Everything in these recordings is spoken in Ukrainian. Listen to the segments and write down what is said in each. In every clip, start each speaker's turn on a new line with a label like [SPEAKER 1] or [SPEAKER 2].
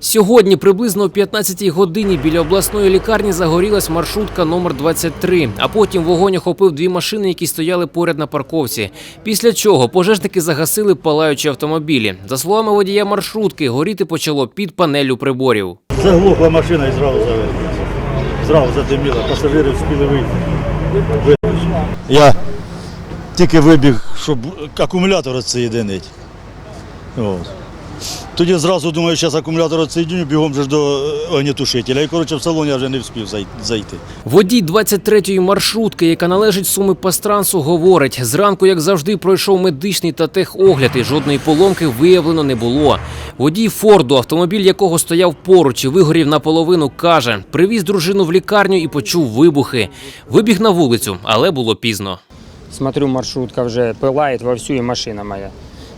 [SPEAKER 1] Сьогодні приблизно о 15-й годині біля обласної лікарні загорілась маршрутка номер 23, а потім вогонь охопив дві машини, які стояли поряд на парковці. Після чого пожежники загасили палаючі автомобілі. За словами водія маршрутки, горіти почало під панелю приборів.
[SPEAKER 2] Заглухла машина і зразу завелася. Зразу задиміла, пасажири встигли вийти. Я тільки вибіг, щоб акумулятор відсоєдинити. От. Тоді зразу думаю, зараз акумулятор відсоєдиню, бігом же ж до е, огнетушителя. І коротше в салон я вже не встиг зай- зайти.
[SPEAKER 1] Водій 23-ї маршрутки, яка належить суми Пастрансу, говорить, зранку, як завжди, пройшов медичний та техогляд, і жодної поломки виявлено не було. Водій Форду, автомобіль якого стояв поруч і вигорів наполовину, каже, привіз дружину в лікарню і почув вибухи. Вибіг на вулицю, але було пізно.
[SPEAKER 3] Смотрю, маршрутка уже пылает вовсю, и машина моя.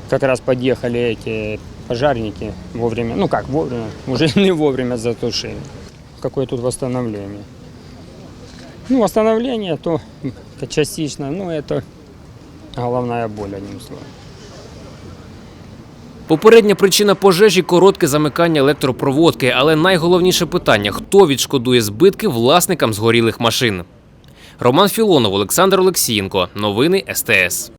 [SPEAKER 3] Как раз подъехали эти пожарники вовремя. Ну как, вовремя, уже не вовремя затушили. Какое тут восстановление? Ну, восстановление, то частично, ну, это головная боль, одним словом.
[SPEAKER 1] Попередня причина пожежі коротке замикання електропроводки, але найголовніше питання: хто відшкодує збитки власникам згорілих машин? Роман Філонов, Олександр Олексієнко. Новини СТС.